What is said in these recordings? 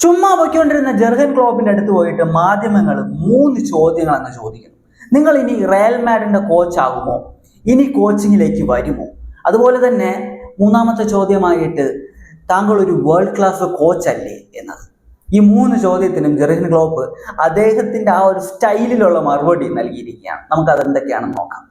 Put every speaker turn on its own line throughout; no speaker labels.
ചുമ്മാ പോയിക്കൊണ്ടിരുന്ന ജെർഗൻ ക്ലോപ്പിന്റെ അടുത്ത് പോയിട്ട് മാധ്യമങ്ങൾ മൂന്ന് ചോദ്യങ്ങൾ അങ്ങ് ചോദിക്കുന്നു. നിങ്ങൾ ഇനി റയൽ മാഡിന്റെ കോച്ച് ആകുമോ? ഇനി കോച്ചിങ്ങിലേക്ക് വരുമോ? അതുപോലെ തന്നെ മൂന്നാമത്തെ ചോദ്യമായിട്ട് താങ്കൾ ഒരു വേൾഡ് ക്ലാസ് കോച്ച് അല്ലേ എന്നത്. ഈ മൂന്ന് ചോദ്യത്തിനും ജെർഗൻ ക്ലോപ്പ് അദ്ദേഹത്തിന്റെ ആ ഒരു സ്റ്റൈലിലുള്ള മറുപടി നൽകിയിരിക്കുകയാണ്. നമുക്ക് അതെന്തൊക്കെയാണെന്ന് നോക്കാം.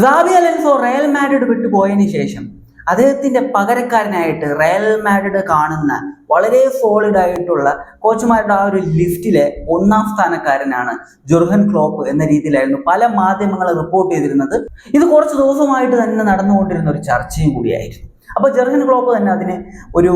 സാബി അലൻസോ റയൽ മാഡ്രിഡ് വിട്ടു പോയതിനു ശേഷം അദ്ദേഹത്തിന്റെ പകരക്കാരനായിട്ട് റയൽ മാഡ്രിഡ് കാണുന്ന വളരെ സോളിഡ് ആയിട്ടുള്ള കോച്ചുമാരുടെ ആ ഒരു ലിസ്റ്റിലെ ഒന്നാം സ്ഥാനക്കാരനാണ് ജുർഹൻ ക്ലോപ്പ് എന്ന രീതിയിലായിരുന്നു പല മാധ്യമങ്ങൾ റിപ്പോർട്ട് ചെയ്തിരുന്നത്. ഇത് കുറച്ച് ദിവസമായിട്ട് തന്നെ നടന്നുകൊണ്ടിരുന്ന ഒരു ചർച്ചയും കൂടിയായിരുന്നു. അപ്പൊ ജെർഗൻ ക്ലോപ്പ് തന്നെ അതിന് ഒരു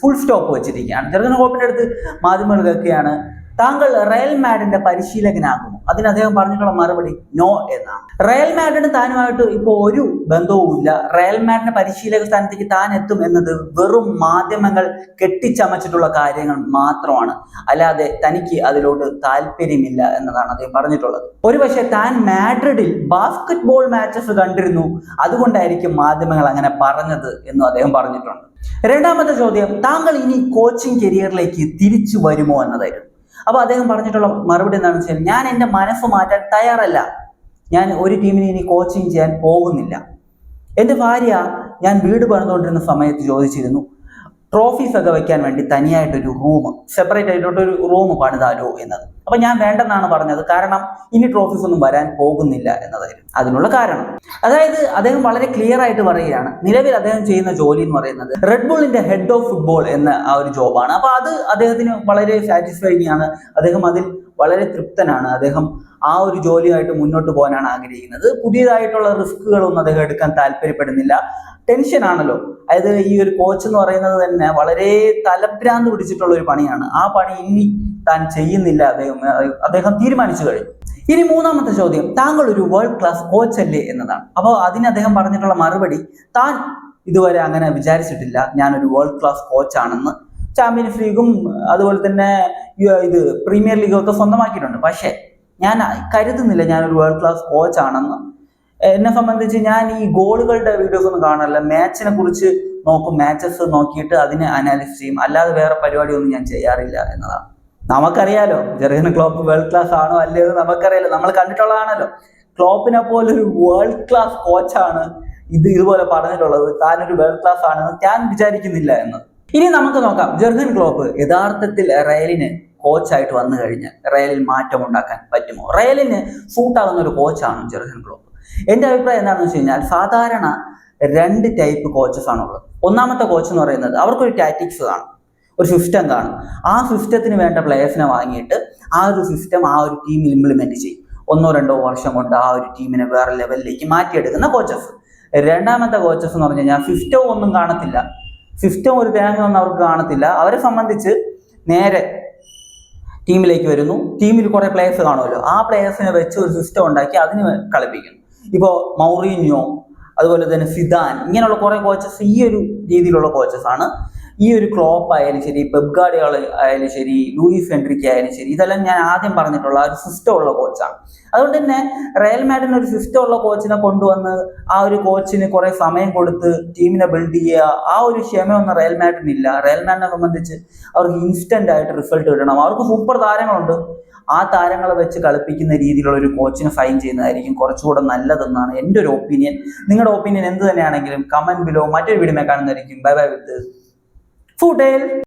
ഫുൾ സ്റ്റോപ്പ് വെച്ചിരിക്കുകയാണ്. ജെർഗൻ ക്ലോപ്പിന്റെ അടുത്ത് മാധ്യമങ്ങൾ കേൾക്കുകയാണ് താങ്കൾ റയൽ മാഡിന്റെ പരിശീലകനാകുമോ അതിന് അദ്ദേഹം പറഞ്ഞിട്ടുള്ള മറുപടി നോ എന്നാണ്. റയൽ മാഡിന് താനുമായിട്ട് ഇപ്പോൾ ഒരു ബന്ധവുമില്ല. റയൽ മാഡിന്റെ പരിശീലക സ്ഥാനത്തേക്ക് താൻ എത്തും എന്നത് വെറും മാധ്യമങ്ങൾ കെട്ടിച്ചമച്ചിട്ടുള്ള കാര്യങ്ങൾ മാത്രമാണ്. അല്ലാതെ തനിക്ക് അതിലോട്ട് താല്പര്യമില്ല എന്നതാണ് അദ്ദേഹം പറഞ്ഞിട്ടുള്ളത്. ഒരുപക്ഷെ താൻ മാഡ്രിഡിൽ ബാസ്കറ്റ് ബോൾ മാച്ചസ് കണ്ടിരുന്നു. അതുകൊണ്ടായിരിക്കും മാധ്യമങ്ങൾ അങ്ങനെ പറഞ്ഞത് എന്നും അദ്ദേഹം പറഞ്ഞിട്ടുണ്ട്. രണ്ടാമത്തെ ചോദ്യം താങ്കൾ ഇനി കോച്ചിങ് കരിയറിലേക്ക് തിരിച്ചു വരുമോ എന്നതായിരുന്നു. അപ്പോൾ അദ്ദേഹം പറഞ്ഞിട്ടുള്ള മറുപടി എന്താണെന്ന് വെച്ചാൽ ഞാൻ എന്റെ മനസ്സ് മാറ്റാൻ തയ്യാറല്ല. ഞാൻ ഒരു ടീമിനെ ഇനി കോച്ചിങ് ചെയ്യാൻ പോകുന്നില്ല. എന്റെ ഭാര്യ ഞാൻ വീട് പണിതുകൊണ്ടിരുന്ന സമയത്ത് ചോദിച്ചിരുന്നു ട്രോഫീസ് ഒക്കെ വെക്കാൻ വേണ്ടി തനിയായിട്ടൊരു റൂം സെപ്പറേറ്റ് ആയിട്ടൊരു റൂം പണിതാലോ എന്നത്. അപ്പൊ ഞാൻ വേണ്ടെന്നാണ് പറഞ്ഞത്. കാരണം ഇനി ട്രോഫീസ് ഒന്നും വരാൻ പോകുന്നില്ല എന്നതായിരുന്നു അതിനുള്ള കാരണം. അതായത് അദ്ദേഹം വളരെ ക്ലിയർ ആയിട്ട് പറയുകയാണ്. നിലവിൽ അദ്ദേഹം ചെയ്യുന്ന ജോലി എന്ന് പറയുന്നത് റെഡ് ബോളിന്റെ ഹെഡ് ഓഫ് ഫുട്ബോൾ എന്ന ആ ഒരു ജോബാണ് അപ്പൊ അത് അദ്ദേഹത്തിന് വളരെ സാറ്റിസ്ഫൈങ് ആണ്. അദ്ദേഹം അതിൽ വളരെ തൃപ്തനാണ്. അദ്ദേഹം ആ ഒരു ജോലിയായിട്ട് മുന്നോട്ട് പോകാനാണ് ആഗ്രഹിക്കുന്നത്. പുതിയതായിട്ടുള്ള റിസ്കുകളൊന്നും അദ്ദേഹം എടുക്കാൻ താല്പര്യപ്പെടുന്നില്ല. ടെൻഷൻ ആണല്ലോ. അതായത് ഈ ഒരു കോച്ച് എന്ന് പറയുന്നത് തന്നെ വളരെ തലഭ്രാന്ത് പിടിച്ചിട്ടുള്ള ഒരു പണിയാണ്. ആ പണി ഇനി താൻ ചെയ്യുന്നില്ല അദ്ദേഹം അദ്ദേഹം തീരുമാനിച്ചു കഴിഞ്ഞു. ഇനി മൂന്നാമത്തെ ചോദ്യം താങ്കൾ ഒരു വേൾഡ് ക്ലാസ് കോച്ച് അല്ലേ എന്നതാണ്. അപ്പോൾ അതിന് അദ്ദേഹം പറഞ്ഞിട്ടുള്ള മറുപടി താൻ ഇതുവരെ അങ്ങനെ വിചാരിച്ചിട്ടില്ല ഞാനൊരു വേൾഡ് ക്ലാസ് കോച്ചാണെന്ന് ചാമ്പ്യൻസ് ലീഗും അതുപോലെ തന്നെ ഇത് പ്രീമിയർ ലീഗും ഒക്കെ സ്വന്തമാക്കിയിട്ടുണ്ട്. പക്ഷേ ഞാൻ കരുതുന്നില്ല ഞാനൊരു വേൾഡ് ക്ലാസ് കോച്ചാണെന്ന് എന്നെ സംബന്ധിച്ച് ഞാൻ ഈ ഗോളുകളുടെ വീഡിയോസ് ഒന്നും കാണാറില്ല. മാച്ചിനെ കുറിച്ച് നോക്കും. മാച്ചസ് നോക്കിയിട്ട് അതിനെ അനാലിസിസ് ചെയ്യും. അല്ലാതെ വേറെ പരിപാടിയൊന്നും ഞാൻ ചെയ്യാറില്ല എന്നതാണ്. നമുക്കറിയാലോ ജെറിയൻ ക്ലോപ്പ് വേൾഡ് ക്ലാസ് ആണോ അല്ലയോ നമുക്കറിയാലോ. നമ്മൾ കണ്ടിട്ടുള്ളതാണല്ലോ. ക്ലോപ്പിനെ പോലെ ഒരു വേൾഡ് ക്ലാസ് കോച്ചാണ് ഇത് ഇതുപോലെ പറഞ്ഞിട്ടുള്ളത്. താനൊരു വേൾഡ് ക്ലാസ് ആണെന്ന് ഞാൻ വിചാരിക്കുന്നില്ല എന്ന്. ഇനി നമുക്ക് നോക്കാം. ജെർഹൻ ക്ലോപ്പ് യഥാർത്ഥത്തിൽ റയലിന് കോച്ചായിട്ട് വന്നു കഴിഞ്ഞാൽ റയലിൽ മാറ്റം ഉണ്ടാക്കാൻ പറ്റുമോ? റയലിന് സൂട്ടാകുന്ന ഒരു കോച്ചാണ് ജെർഹൻ ക്ലോപ്പ്. എന്റെ അഭിപ്രായം എന്താണെന്ന് വെച്ച് കഴിഞ്ഞാൽ സാധാരണ രണ്ട് ടൈപ്പ് കോച്ചസ് ആണുള്ളത്. ഒന്നാമത്തെ കോച്ച് എന്ന് പറയുന്നത് അവർക്കൊരു ടാറ്റിക്സ് കാണും. ഒരു സിസ്റ്റം കാണും. ആ സിസ്റ്റത്തിന് വേണ്ട പ്ലേയേഴ്സിനെ വാങ്ങിയിട്ട് ആ ഒരു സിസ്റ്റം ആ ഒരു ടീമിൽ ഇംപ്ലിമെന്റ് ചെയ്യും. ഒന്നോ രണ്ടോ വർഷം കൊണ്ട് ആ ഒരു ടീമിനെ വേറെ ലെവലിലേക്ക് മാറ്റിയെടുക്കുന്ന കോച്ചസ് രണ്ടാമത്തെ കോച്ചസ് എന്ന് പറഞ്ഞു കഴിഞ്ഞാൽ സിസ്റ്റവും ഒന്നും കാണത്തില്ല. സിസ്റ്റം ഒരു തേങ്ങ ഒന്നും അവർക്ക് കാണത്തില്ല. അവരെ സംബന്ധിച്ച് നേരെ ടീമിലേക്ക് വരുന്നു. ടീമിൽ കുറേ പ്ലേയേഴ്സ് കാണുമല്ലോ. ആ പ്ലേയേഴ്സിനെ വെച്ച് ഒരു സിസ്റ്റം ഉണ്ടാക്കി അതിന് കളിപ്പിക്കുന്നു. ഇപ്പോൾ മൗറീന്യോ അതുപോലെ തന്നെ സിദാൻ ഇങ്ങനെയുള്ള കുറേ കോച്ചസ് ഈ ഒരു രീതിയിലുള്ള കോച്ചസ് ആണ്. ഈ ഒരു ക്ലോപ്പ് ആയാലും ശരി പെബ്ഗാഡികൾ ആയാലും ശരി ലൂയിസ് ഹെൻട്രിക്ക് ആയാലും ശരി ഇതെല്ലാം ഞാൻ ആദ്യം പറഞ്ഞിട്ടുള്ള ഒരു സിസ്റ്റം ഉള്ള കോച്ചാണ് അതുകൊണ്ട് തന്നെ റയൽ മാഡിന് ഒരു സിസ്റ്റം ഉള്ള കോച്ചിനെ കൊണ്ടുവന്ന് ആ ഒരു കോച്ചിന് കുറെ സമയം കൊടുത്ത് ടീമിനെ ബിൽഡ് ചെയ്യുക ആ ഒരു ക്ഷമയൊന്നും റയൽ മാഡിനില്ല റയൽ മാഡിനെ സംബന്ധിച്ച് അവർക്ക് ഇൻസ്റ്റന്റ് ആയിട്ട് റിസൾട്ട് കിട്ടണം. അവർക്ക് സൂപ്പർ താരങ്ങളുണ്ട്. ആ താരങ്ങളെ വെച്ച് കളിപ്പിക്കുന്ന രീതിയിലുള്ള ഒരു കോച്ചിനെ ഫൈൻ ചെയ്യുന്നതായിരിക്കും കുറച്ചുകൂടെ നല്ലതെന്നാണ് എന്റെ ഒരു ഒപ്പീനിയൻ നിങ്ങളുടെ ഒപ്പീനിയൻ എന്ത് തന്നെയാണെങ്കിലും കമന്റ് ബിലോ മറ്റൊരു വീഡിയോ കാണുന്നതായിരിക്കും. Bye bye with ഫുഡേൽ